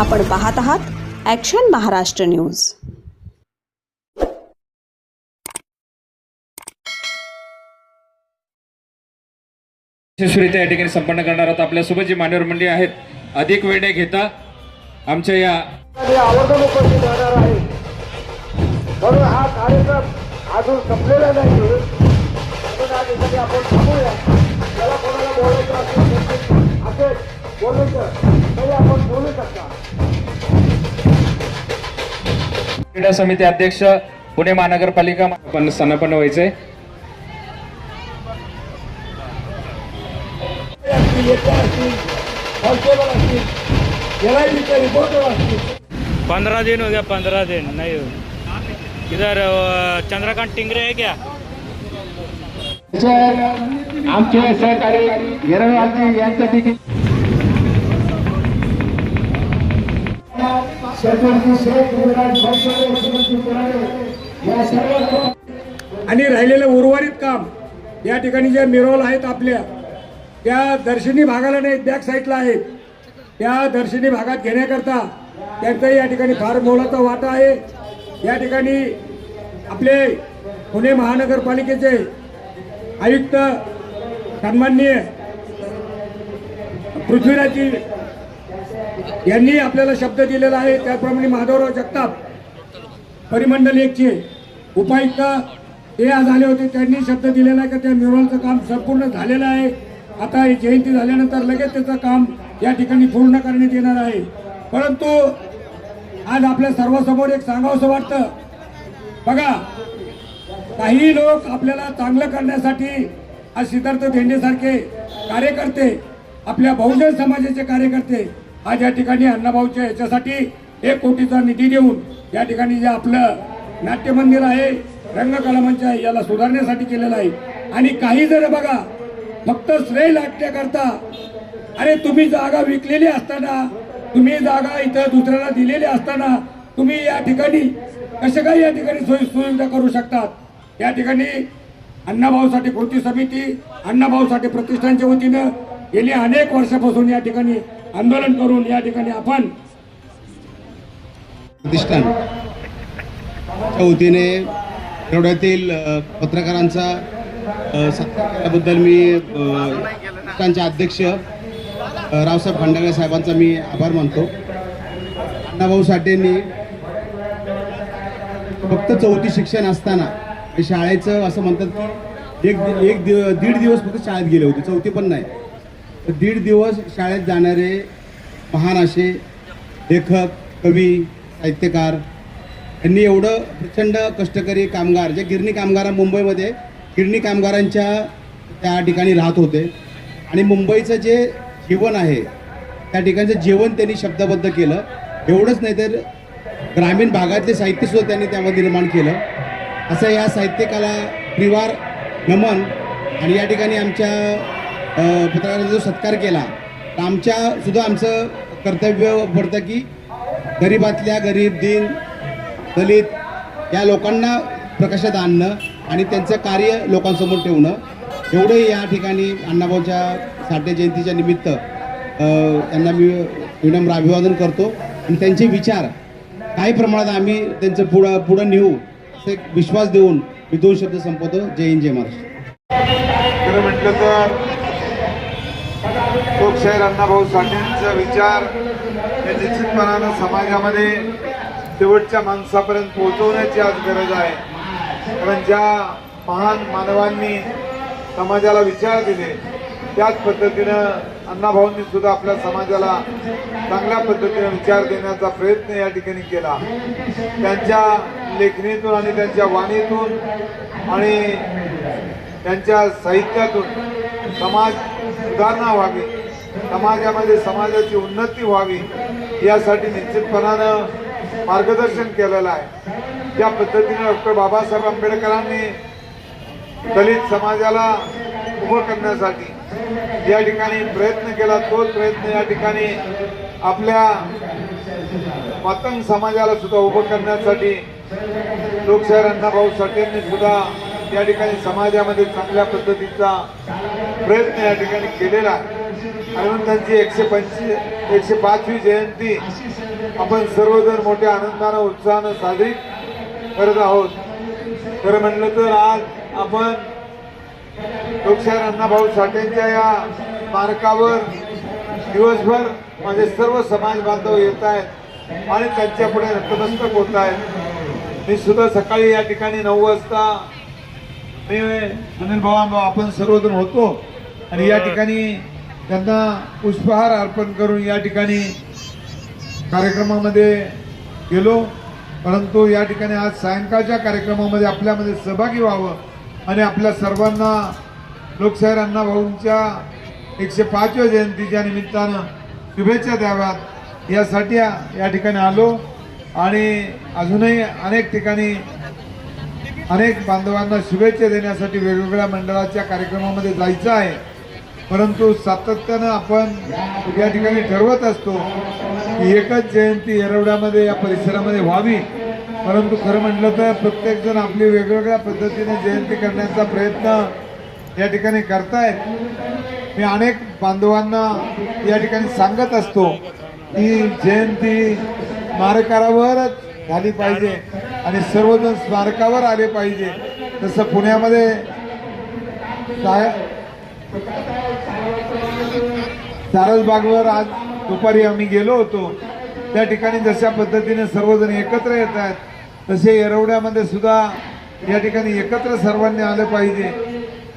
आपण पाहत आहात ॲक्शन महाराष्ट्र न्यूज यशस्वीरित्या या ठिकाणी संपन्न करणार आहोत. आपल्यासोबत जी मान्यवर मंडळी आहेत अधिक वेळ न घेता आमच्या या आवर्जून उपस्थित राहणार आहे. म्हणून हा कार्यक्रम अजून संपलेला नाही. आपण थांबूया. त्याला कोणाला बोलायचं असेल असेल क्रीडा समिती अध्यक्ष पुणे महानगरपालिका पण स्थानापन्न व्हायचंय. पंद्रह दिन हो गया पंद्रह दिन नहीं हो. इधर चंद्रकांत टिंगरे है क्या? आमचे सहकारी हिरवालजी यांच्या देखील आणि राहिलेलं उर्वरित काम या ठिकाणी ज्या मिरवल आहेत आपल्या त्या दर्शनी भागाला नाही बॅक साईडला आहेत त्या दर्शनी भागात घेण्याकरता त्यांचा या ठिकाणी फार मोलाचा वाटा आहे. या ठिकाणी आपले पुणे महानगरपालिकेचे आयुक्त सन्माननीय पृथ्वीराजी यांनी आपल्याला शब्द दिलेला आहे त्याप्रमाणे माधवराव जगताप परिमंडल एकचे उपायुक्त ते आज आले होते. त्यांनी शब्द दिलेला आहे का त्या म्युरलचं काम संपूर्ण झालेलं आहे. आता ही जयंती झाल्यानंतर लगेच त्याचं काम या ठिकाणी पूर्ण करण्यात येणार आहे. परंतु आज आपल्या सर्वांसमोर एक सांगावंसं वाटतं. बघा काही लोक आपल्याला चांगलं करण्यासाठी आज सिद्धार्थ धेंडेसारखे कार्यकर्ते आपल्या बहुजन समाजाचे कार्यकर्ते आज या ठिकाणी अण्णाभाऊच्या याच्यासाठी एक कोटीचा निधी देऊन या ठिकाणी जे आपलं नाट्यमंदिर आहे रंगकला मंच आहे याला सुधारण्यासाठी केलेलं आहे. आणि काही जर बघा फक्त श्रेय करता अरे तुम्ही जागा विकलेली असताना तुम्ही जागा इथं दुसऱ्याला दिलेली असताना तुम्ही या ठिकाणी कसे काय या ठिकाणी सोयी सुविधा करू शकतात? या ठिकाणी अण्णाभाऊसाठी कृती समिती अण्णाभाऊसाठी प्रतिष्ठानच्या वतीनं गेली अनेक वर्षापासून या ठिकाणी आंदोलन करून या ठिकाणी आपण प्रतिष्ठान वतीने आठवड्यातील पत्रकारांचा अ, सत्कार मी त्यांच्या अध्यक्ष रावसाहेब खंडागळे साहेबांचा मी आभार मानतो. अण्णाभाऊ साठेंनी फक्त चौथी शिक्षण असताना शाळेचं असं म्हणतात एक एक दीड दिवस फक्त शाळेत गेले होते चौथी पण नाही. तर दीड दिवस शाळेत जाणारे महान असे लेखक कवी साहित्यकार यांनी एवढं प्रचंड कष्टकरी कामगार जे गिरणी कामगार मुंबईमध्ये गिरणी कामगारांच्या त्या ठिकाणी राहत होते. आणि मुंबईचं जे जीवन आहे त्या ठिकाणचं जेवण त्यांनी शब्दबद्ध केलं. एवढंच नाही तर ग्रामीण भागातले साहित्यसुद्धा त्यांनी त्यामध्ये निर्माण केलं. असं या साहित्यकाला परिवार नमन आणि या ठिकाणी आमच्या अ, जो सत्कार केला तर आमच्या सुद्धा आमचं कर्तव्य पडतं की गरिबातल्या गरीब दिन दलित या लोकांना प्रकाशात आणणं आणि त्यांचं कार्य लोकांसमोर ठेवणं. एवढं या ठिकाणी अण्णाभाऊच्या साठे जयंतीच्या निमित्त त्यांना मी विनम्र अभिवादन करतो. आणि त्यांचे विचार काही प्रमाणात आम्ही त्यांचं पुढं पुढं नेऊ असे विश्वास देऊन मी दोन शब्द संपवतो. जय हिंद जय महाराष्ट्र. खरं म्हटलं तर लोकशाहीर अण्णाभाऊ साठेंचा विचार हे निश्चितपणानं समाजामध्ये शेवटच्या माणसापर्यंत पोहोचवण्याची आज गरज आहे. कारण ज्या महान मानवांनी समाजाला विचार दिले त्याच पद्धतीनं अण्णाभाऊंनी सुद्धा आपल्या समाजाला चांगल्या पद्धतीनं विचार देण्याचा प्रयत्न या ठिकाणी केला. त्यांच्या लेखणीतून आणि त्यांच्या वाणीतून आणि त्यांच्या साहित्यातून समाज सुधारणा व्हावी समाजामध्ये समाजाची उन्नती व्हावी यासाठी निश्चितपणानं मार्गदर्शन केलेलं आहे. त्या पद्धतीने डॉक्टर बाबासाहेब आंबेडकरांनी दलित समाजाला उभं करण्यासाठी या ठिकाणी प्रयत्न केला तोच प्रयत्न या ठिकाणी आपल्या पतंग समाजाला सुद्धा उभं करण्यासाठी लोकशाहीर अण्णाभाऊ साठेंनी सुद्धा या ठिकाणी समाजामध्ये चांगल्या पद्धतीचा प्रयत्न या ठिकाणी केलेला आहे. म्हणून त्यांची एकशे पंचवीस एकशे पाचवी जयंती आपण सर्वजण मोठ्या आनंदानं उत्साहानं साजरी करत आहोत. खरं म्हणलं तर आज आपण लोकशाहीर अण्णाभाऊ साठेंच्या या मार्कावर दिवसभर माझे सर्व समाज बांधव येत आहेत आणि त्यांच्या पुढे नतमस्तक होत आहेत. मी सुद्धा सकाळी या ठिकाणी नऊ वाजता मी सुनील भाऊ आपण सर्वजण होतो. आणि या ठिकाणी त्यांना पुष्पहार अर्पण करून या ठिकाणी कार्यक्रमामध्ये गेलो. परंतु या ठिकाणी आज सायंकाळच्या कार्यक्रमामध्ये आपल्यामध्ये सहभागी व्हावं आणि आपल्या सर्वांना लोकशाहीर अण्णाभाऊंच्या एकशे पाचव्या जयंतीच्या निमित्तानं शुभेच्छा द्याव्यात. यासाठी या या ठिकाणी आलो आणि अजूनही अनेक ठिकाणी अनेक बांधवांना शुभेच्छा देण्यासाठी वेगवेगळ्या मंडळाच्या कार्यक्रमामध्ये जायचं आहे. परंतु सातत्यानं आपण या ठिकाणी ठरवत असतो की एकच जयंती येरवड्यामध्ये या परिसरामध्ये व्हावी. परंतु खरं म्हटलं तर प्रत्येकजण आपली वेगवेगळ्या पद्धतीने जयंती करण्याचा प्रयत्न या ठिकाणी करतायत. मी अनेक बांधवांना या ठिकाणी सांगत असतो की जयंती स्मारकावरच झाली पाहिजे आणि सर्वजण स्मारकावर आले पाहिजे. तसं पुण्यामध्ये साहेब सारसबागवर आज दुपारी आम्ही गेलो होतो. त्या ठिकाणी जशा पद्धतीने सर्वजण एकत्र येत आहेत तसे येरवड्यामध्ये सुद्धा या ठिकाणी एकत्र सर्वांनी आलं पाहिजे.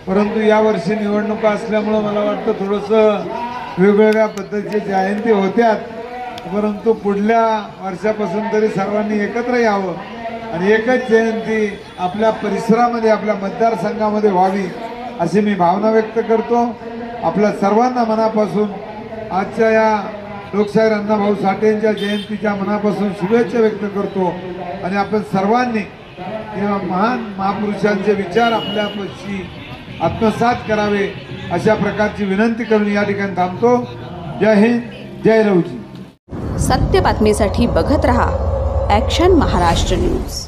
परंतु यावर्षी निवडणुका असल्यामुळं मला वाटतं थोडंसं वेगवेगळ्या पद्धतीचे जयंती होत्यात. परंतु पुढल्या वर्षापासून तरी सर्वांनी एकत्र यावं आणि एकच जयंती आपल्या परिसरामध्ये आपल्या मतदारसंघामध्ये व्हावी अशी मी भावना व्यक्त करतो. आपल्या सर्वांना मनापासून आजच्या या लोकशाहीर अण्णाभाऊ साठेंच्या जयंतीच्या मनापासून शुभेच्छा व्यक्त करतो. आणि आपण सर्वांनी या महान महापुरुषांचे विचार आपल्यापाशी आत्मसात करावे अशा प्रकारची विनंती करून या ठिकाणी थांबतो. जय हिंद जय रवजी सत्य बातमीसाठी बघत रहा ॲक्शन महाराष्ट्र न्यूज